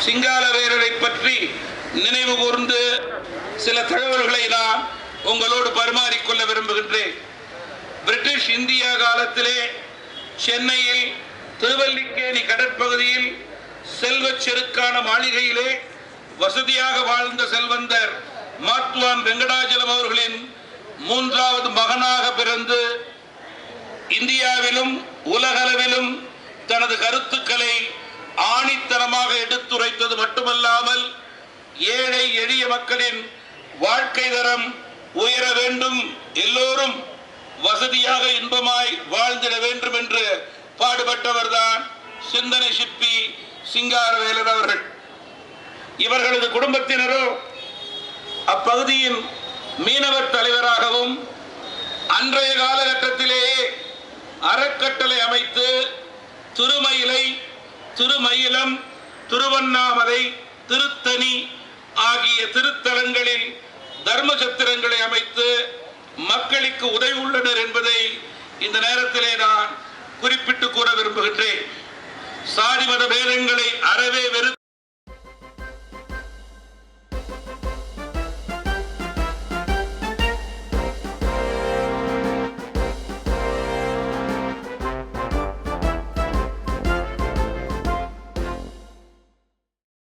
சிங்கால வீரரை பற்றி நினைவு கூர்ந்து சில தகவல்களை நான் உங்களோடு பரிமாறிக்கொள்ள விரும்புகின்றேன். பிரிட்டிஷ் இந்தியா காலத்திலே சென்னையில் திருவல்லிக்கேணி கடற்பகுதியில் செல்வச் செருக்கான மாளிகையிலே வசதியாக வாழ்ந்த செல்வந்தர் மாத்வான் வெங்கடாஜலம் அவர்களின் மூன்றாவது மகனாக பிறந்து இந்தியாவிலும் உலகளவிலும் தனது கருத்துக்களை ஆணித்தனமாக எடுத்துரைத்தது மட்டுமல்லாமல் ஏழை எளிய மக்களின் வாழ்க்கை தரம் உயர வேண்டும். எல்லோரும் வசதியாக இன்பமாய் வாழ்ந்திட வேண்டும் என்று பாடுபட்டவர்தான் சிந்தனை சிற்பி சிங்காரவேலர் அவர்கள். இவர்களது குடும்பத்தினரோ அப்பகுதியின் மீனவர் தலைவராகவும் அன்றைய காலகட்டத்திலேயே அறக்கட்டளை அமைத்து திருமயிலை திருமயிலம் திருவண்ணாமலை திருத்தணி ஆகிய திருத்தலங்களில் தர்ம சத்திரங்களை அமைத்து மக்களுக்கு உதவி உள்ளனர் என்பதை இந்த நேரத்திலே நான் குறிப்பிட்டு கூற விரும்புகின்றேன். சாதி மத பேதங்களை அறவே வெறுத்து